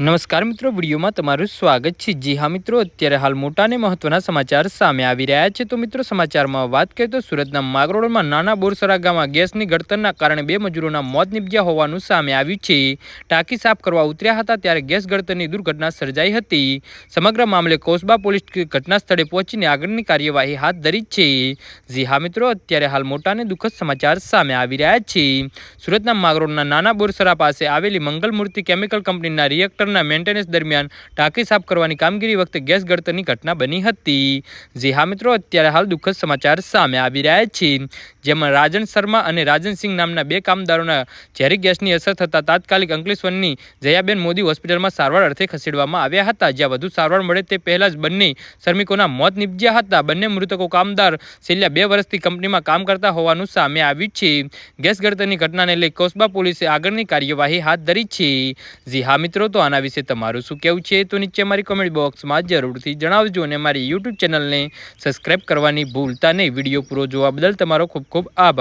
નમસ્કાર મિત્રો, વિડીયોમાં તમારું સ્વાગત છે. જી હા મિત્રો, અત્યારે હાલ મોટા અને મહત્વના સમાચાર સામે આવી રહ્યા છે. તો મિત્રો, સમાચારમાં વાત કરીએ તો સુરતના માગરોડમાં નાના બોરસરા ગામમાં ગેસની ગળતરના કારણે બે મજૂરોના મોત નીપજ્યા હોવાનું સામે આવ્યું છે. ટાંકી સાફ કરવા ઉતર્યા હતા ત્યારે ગેસ ગળતરની દુર્ઘટના સર્જાઈ હતી. સમગ્ર મામલે કોસબા પોલીસ ઘટના સ્થળે પહોંચીને આગળની કાર્યવાહી હાથ ધરી છે. જી હા મિત્રો, અત્યારે હાલ મોટા અને દુઃખદ સમાચાર સામે આવી રહ્યા છે. સુરતના માગરોડના નાના બોરસરા પાસે આવેલી મંગલમૂર્તિ કેમિકલ કંપનીના રિએક્ટરના મેન્ટેનન્સ દરમિયાન ટાંકી સાફ કરવાની કામગીરી વખતે ગેસ ગળતરની ઘટના બની હતી. જી હા મિત્રો, અત્યારે હાલ દુઃખદ સમાચાર સામે આવી રહ્યા છે. જેમાં રાજન શર્મા અને રાજનસિંહ નામના બે કામદારોના ઝેરી ગેસની અસર થતાં તાત્કાલિક અંકલેશ્વરની જયાબેન મોદી હોસ્પિટલમાં સારવાર અર્થે ખસેડવામાં આવ્યા હતા. જ્યાં વધુ સારવાર મળે તે પહેલાં જ બંને શ્રમિકોના મોત નીપજ્યા હતા. બંને મૃતકો કામદાર છેલ્લા બે વર્ષથી કંપનીમાં કામ કરતા હોવાનું સામે આવ્યું છે. ગેસ ગળતરની ઘટનાને લઈ કોસબા પોલીસે આગળની કાર્યવાહી હાથ ધરી છે. જી હા મિત્રો, તો આના વિશે તમારું શું કહેવું છે તો નીચે મારી કોમેન્ટ બોક્સમાં જરૂરથી જણાવજો અને મારી યુટ્યુબ ચેનલને સબસ્ક્રાઈબ કરવાની ભૂલતા નહીં. વીડિયો પૂરો જોવા બદલ તમારો ખૂબ ખૂબ આભાર.